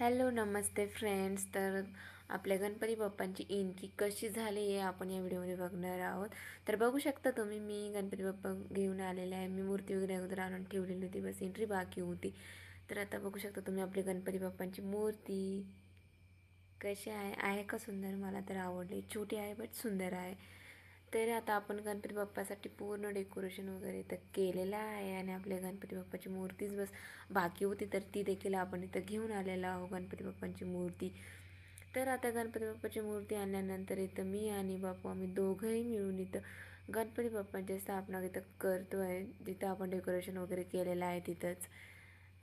Hello नमस्ते friends. तर आपल्या Ganpati बाप्पांची entry कशी झाली आहे आपण या व्हिडिओमध्ये बघणार आहोत. तर बघू शकता तुम्ही मी गणपती बाप्पा घेऊन आलेले आहे. मी मूर्ती वगैरे अगोदर आणून ठेवलेली होती बस एंट्री बाकी होती. तर आता बघू शकता तुम्ही आपली गणपती बाप्पांची मूर्ती कशी आहे. आहे का सुंदर? मला तर आवडली. छोटी आहे बट सुंदर आहे. तर आता आपण गणपती बाप्पासाठी पूर्ण डेकोरेशन वगैरे तर केलेलं आहे आणि आपल्या गणपती बाप्पाची मूर्तीच बस बाकी होती तर ती देखील आपण इथं घेऊन आलेलो आहो गणपती बाप्पांची मूर्ती. तर आता गणपती बाप्पाची मूर्ती आणल्यानंतर इथं मी आणि बापू आम्ही दोघंही मिळून इथं गणपती बाप्पांची स्थापना इथं करतो आहे जिथं आपण डेकोरेशन वगैरे केलेलं आहे तिथंच.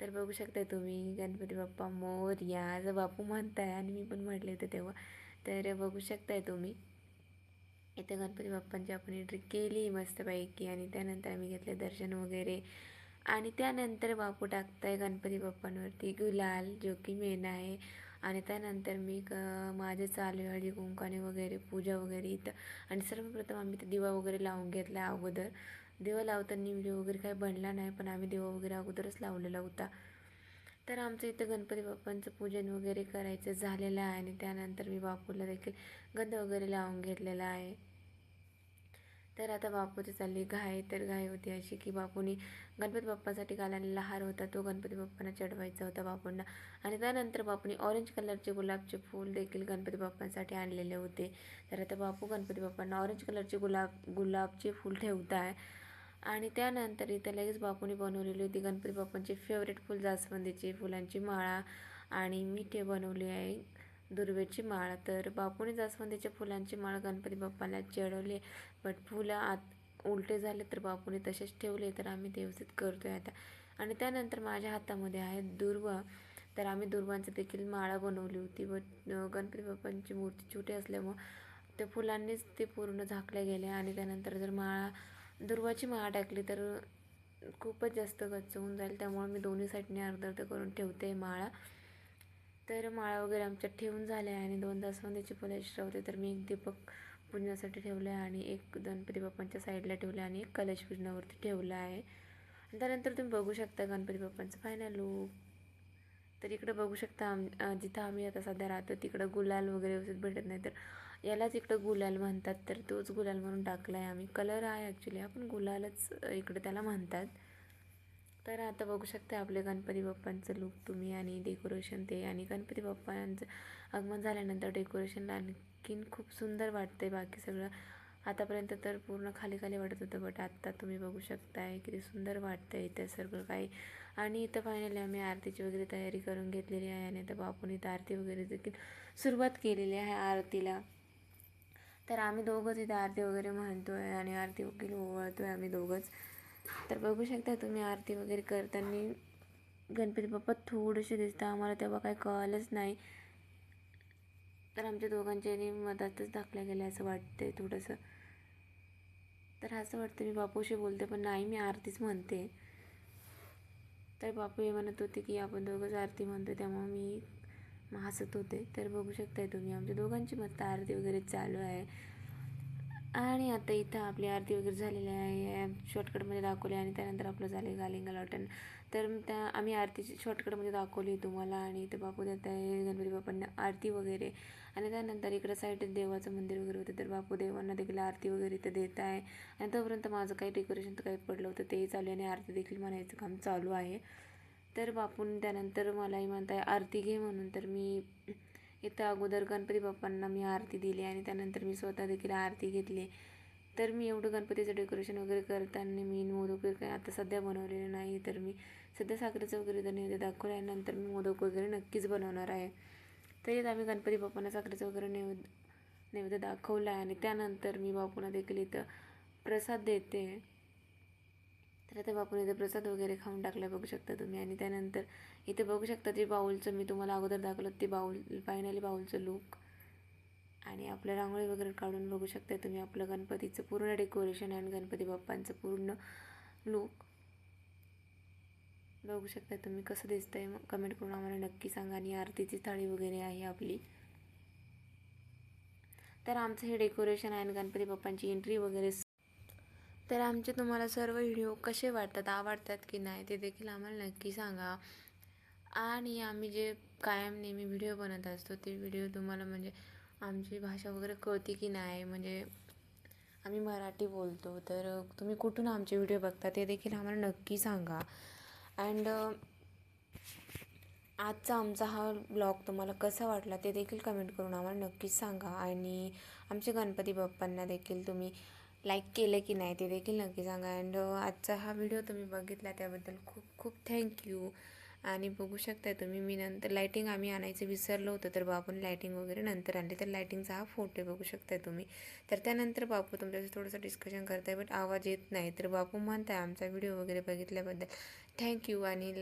तर बघू शकता तुम्ही गणपती बाप्पा मोर या जर बापू म्हणताय आणि मी पण म्हटले होते तेव्हा. तर बघू शकताय तुम्ही. इथे गणपती बाप्पांची आपण एंट्री केली मस्तपैकी आणि त्यानंतर आम्ही घेतले दर्शन वगैरे. आणि त्यानंतर बापू टाकताय गणपती बाप्पांवरती गुलाल जो की मेन आहे. आणि त्यानंतर मी क माझे चालू हळदी कुंकाने वगैरे पूजा वगैरे इथं. आणि सर्वप्रथम आम्ही ते दिवा वगैरे लावून घेतला अगोदर. दिवा लावताना व्हिडिओ वगैरे काही बनला नाही पण आम्ही दिवा वगैरे अगोदरच लावलेला होता. तर आमचं इथं गणपती बाप्पांचं पूजन वगैरे करायचं झालेलं आहे आणि त्यानंतर मी बापूला देखील गंध वगैरे लावून घेतलेला आहे. तर आता बापूची चालली घाय तर घाय होती अशी की बापूनी गणपती बाप्पासाठी घालायला हार होता तो गणपती बाप्पांना चढवायचा होता बापूंना. आणि त्यानंतर बापूने ऑरेंज कलरचे गुलाबचे फूल देखील गणपती बाप्पांसाठी आणलेले होते. तर आता बापू गणपती बाप्पांना ऑरेंज कलरचे गुलाब गुलाबचे फूल ठेवत आहे आणि त्यानंतर इथं लगेच बापूने बनवलेली होती गणपती बाप्पांची फेवरेट फुल जास्वंदीची फुलांची माळा आणि मिठे बनवली आहे दुर्वेची माळ. तर बापूने जास्वंदीच्या फुलांची माळ गणपती बाप्पाला चढवली बट फुलं आत उलटे झाले तर बापूने तसेच ठेवले तर आम्ही ते व्यवस्थित करतो आहे आता. आणि त्यानंतर माझ्या हातामध्ये आहे दुर्वा. तर आम्ही दुर्वांचं देखील माळा बनवली होती बट गणपती बाप्पांची मूर्ती छोटी असल्यामुळं त्या फुलांनीच ते पूर्ण झाकल्या गेल्या आणि त्यानंतर जर माळा दुर्वाची माळा टाकली तर खूपच जास्त गच्च होऊन जाईल. त्यामुळे मी दोन्ही साईडने अर्ध अर्ध करून ठेवते माळा. तर माळा वगैरे आमच्यात ठेवून झाल्या आणि दोन जास्वंदीची फुलं एक्स्ट्रा होते तर मी एक दीपक पूजनासाठी ठेवलं आहे आणि एक गणपती बाप्पांच्या साईडला ठेवलं आहे आणि एक कलश पूजनावरती ठेवलं आहे. त्यानंतर तुम्ही बघू शकता गणपती बाप्पांचं फायनल लूक तर इकडं बघू शकता आम जिथं आम्ही आता सध्या राहतो तिकडं गुलाल वगैरे व्यवस्थित भेटत नाही. तर यालाच इकडं गुलाल म्हणतात. तर तोच गुलाल म्हणून टाकला आहे आम्ही. कलर आहे ॲक्च्युली आपण गुलालच इकडं त्याला म्हणतात. तर आता बघू शकता आपले गणपती बाप्पांचं लुक तुम्ही आणि डेकोरेशन ते. आणि गणपती बाप्पांचं आगमन झाल्यानंतर डेकोरेशनला आणखीन खूप सुंदर वाटते बाकी सगळं. आतापर्यंत तर पूर्ण खाली खाली वाटत होतं बट आत्ता तुम्ही बघू शकताय किती सुंदर वाटतं इथं सर्व काही. आणि इथं फायनली आम्ही आरतीची वगैरे तयारी करून घेतलेली आहे आणि आता बापून इथं आरती वगैरे देखील सुरुवात केलेली आहे आरतीला. तर आम्ही दोघंच इथं आरती वगैरे म्हणतो आहे आणि आरती वगैरे ओवाळतो आहे आम्ही दोघंच. तर बघू शकता तुम्ही आरती वगैरे करताना गणपती बाप्पा थोडेसे दिसतं आम्हाला तेव्हा काही कळलंच नाही. तर आमच्या दोघांच्या मधातच दाखल्या गेल्या असं वाटते थोडंसं. तर असं वाटतं मी बापूशी बोलते पण नाही मी आरतीच म्हणते. तर बापू हे म्हणत होते की आपण दोघंच आरती म्हणतो त्यामुळे मी हसत होते. तर बघू शकताय तुम्ही आमच्या दोघांची मस्त आरती वगैरे चालू आहे. आणि आता इथं आपली आरती वगैरे झालेली आहे. शॉर्टकटमध्ये दाखवली आणि त्यानंतर आपलं झालं गालिंगा लॉटन तर त्या आम्ही आरतीची शॉर्टकटमध्ये दाखवली तुम्हाला आणि इथं बापू देत आहे गणपती बापांना आरती वगैरे. आणि त्यानंतर इकडं साईड देवाचं मंदिर वगैरे होतं. तर बापू देवांना देखील आरती वगैरे इथं देत आहे. आणि तोपर्यंत माझं काही डेकोरेशन तर काही पडलं होतं. तेही चालू आहे आणि आरती देखील म्हणायचं काम चालू आहे. तर बापून त्यानंतर मलाही म्हणताय आरती घे म्हणून. तर मी इथं अगोदर गणपती बाप्पांना मी आरती दिली आणि त्यानंतर मी स्वतः देखील आरती घेतली. तर मी एवढं गणपतीचं डेकोरेशन वगैरे करताना मी मोदक वगैरे काही आता सध्या बनवलेलं नाही तर मी सध्या साखरेचं वगैरे तर नैवेद्य दाखवलं आहे नंतर मी मोदक वगैरे नक्कीच बनवणार आहे. तर आम्ही गणपती बाप्पांना साखरेचं वगैरे नैवेद्य नैवेद्य दाखवलं आहे आणि त्यानंतर मी बापूंना देखील इथं प्रसाद देते. तर आता बापून इथे प्रसाद वगैरे खाऊन टाकला बघू शकता तुम्ही. आणि त्यानंतर इथे बघू शकता ते बाऊलचं मी तुम्हाला अगोदर दाखवलं ते बाऊल फायनली बाऊलचं लुक आणि आपलं रांगोळी वगैरे काढून बघू शकता तुम्ही आपलं गणपतीचं पूर्ण डेकोरेशन आणि गणपती बाप्पांचं पूर्ण लुक बघू शकता तुम्ही कसं दिसतंय. मग कमेंट करून आम्हाला नक्की सांगा. आणि आरतीची थाळी वगैरे आहे आपली. तर आमचं हे डेकोरेशन आहे आणि गणपती बाप्पांची एंट्री वगैरे तर आमचे तुम्हाला सर्व व्हिडिओ कसे वाटतात आवडतात की नाही ते देखील आम्हाला नक्की सांगा. आणि आम्ही जे कायम नेहमी व्हिडिओ बनत असतो ते व्हिडिओ तुम्हाला म्हणजे आमची भाषा वगैरे कळते की नाही? म्हणजे आम्ही मराठी बोलतो तर तुम्ही कुठून आमचे व्हिडिओ बघता ते देखील आम्हाला नक्की सांगा. अँड आजचा आमचा हा ब्लॉग तुम्हाला कसा वाटला ते देखील कमेंट करून आम्हाला नक्कीच सांगा. आणि आमच्या गणपती बाप्पांना देखील तुम्ही लाईक केलं की नाही ते देखील नक्की सांगा. अँड आजचा हा व्हिडिओ तुम्ही बघितला त्याबद्दल खूप खूप थँक्यू आणि बघू शकता तुम्ही मी नंतर लायटिंग आम्ही आणायचं विसरलो होतं तर बापून लायटिंग वगैरे नंतर आणली. तर लायटिंगचा हा फोटो बघू शकताय तुम्ही. तर त्यानंतर बापू तुमच्याशी थोडंसं डिस्कशन करताय बट आवाज येत नाही. तर बापू म्हणताय आमचा व्हिडिओ वगैरे बघितल्याबद्दल. थँक्यू आणि